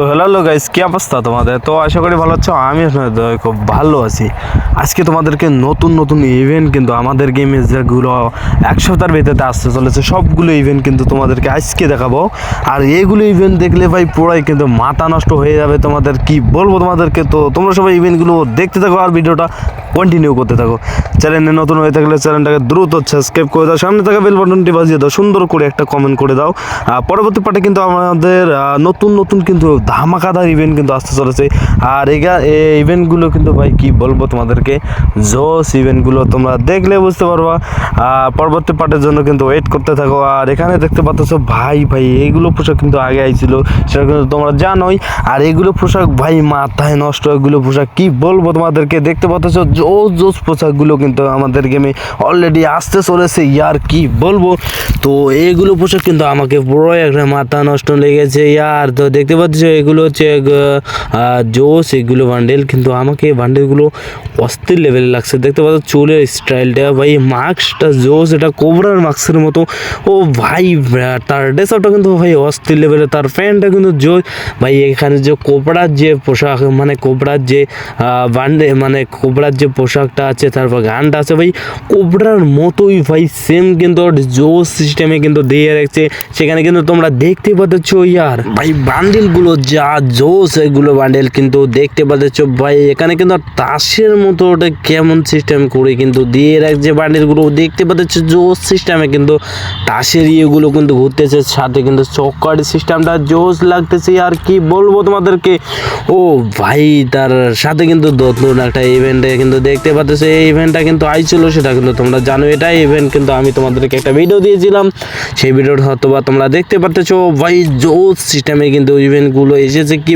তো hello guys কী অবস্থা তোমাদের? তো আশা করি ভালো আছো, আমি খুব ভালো আছি। আজকে তোমাদেরকে নতুন নতুন ইভেন্ট কিন্তু আমাদের গেমে যেগুলো এক সপ্তাহের ভিতরে আসতে চলেছে, সবগুলো ইভেন্ট কিন্তু তোমাদেরকে আজকে দেখাবো। আর এইগুলো ইভেন্ট দেখলে ভাই পুরাই কিন্তু মাথা নষ্ট হয়ে যাবে তোমাদের, কি বলব তোমাদেরকে? তো তোমরা সবাই ইভেন্টগুলো দেখতে থাকো আর ভিডিওটা কন্টিনিউ করতে থাকো। চ্যানেলে নতুন হয়ে থাকলে চ্যানেলটাকে দ্রুত সাবস্ক্রাইব করে দাও। সামনে থাকা বেল বাটনটি বাজিয়ে দাও, সুন্দর করে একটা কমেন্ট করে দাও। আর পরবর্তী পার্টে কিন্তু আমাদের নতুন নতুন কিন্তু ধামাকাদার ইভেন্ট কিন্তু আসতে চলেছে। আর এগা এই ইভেন্টগুলো কিন্তু ভাই, কি বলব তোমাদেরকে? জোস ইভেন্টগুলো তোমরা দেখলে বুঝতে পারবা। পরবর্তী পার্টের জন্য কিন্তু ওয়েট করতে থাকো। আর এখানে দেখতে পাচ্ছ, ভাই ভাই, এইগুলো পোশাক কিন্তু আগে আইছিল, সেটা কিন্তু তোমরা জানোই। আর এগুলো পোশাক ভাই, মাথায় নষ্ট। এগুলো পোশাক কি বলব তোমাদেরকে? দেখতে পাচ্ছ জোস জোস পোশাকগুলো কিন্তু আমাদের গেমে অলরেডি আসতে চলেছে, ইয়ার কি বলব? তো এইগুলো পোশাক কিন্তু আমাকে পুরো একটা মাথা নষ্ট লেগেছে, ইয়ার। তো দেখতে পাচ্ছ, এগুলো হচ্ছে জোস এগুলো বান্ডেল কিন্তু আমাকে বান্ডেলগুলো অস্থির লেভেলে লাগছে। দেখতে পাচ্ছ, চুলের স্টাইলটা ভাই মাস্কটা জোস এটা কোবরার মাস্কের মতো। ও ভাই তার ড্রেসআপটা কিন্তু ভাই অস্থির লেভেলে তার প্যান্টটা কিন্তু জোস ভাই, এখানে যে কোবরার যে পোশাক মানে কোবরার যে বান্ডে মানে কোবরার যে পোশাকটা আছে, তারপর গানটা আছে। ভাই, কোবরার মতোই ভাই সেম কিন্তু জোস সিস্টেমে কিন্তু দিয়ে রাখছে সেখানে কিন্তু তোমরা দেখতে পাচ্ছ ইয়ার। ভাই বান্ডেলগুলো যা জোস এগুলো বান্ডেল কিন্তু দেখতে পাচ্ছ। ভাই, এখানে কিন্তু তাসের মতো ওটা কেমন সিস্টেম করে কিন্তু দিয়ে রাখছে বান্ডেলগুলো দেখতে পাচ্ছ জোস সিস্টেমে কিন্তু তাসের ইয়েগুলো কিন্তু ঘুরতেছে। সাথে কিন্তু চক্কার সিস্টেমটা জোস লাগতেছে। আর কি বলব তোমাদেরকে? ও ভাই, তার সাথে কিন্তু নতুন একটা ইভেন্টে কিন্তু দেখতে পাচ্ছ এই ইভেন্টটা কিন্তু আইছিল, সেটা কিন্তু তোমরা জানো, এটাই ইভেন্ট কিন্তু আমি তোমাদেরকে একটা ভিডিও দিয়েছিলাম। সেই ভিডিওটা হয়তো বা তোমরা দেখতে পারতেছো ভাই জোস সিস্টেমে কিন্তু ইভেন্টগুলো এসেছে কি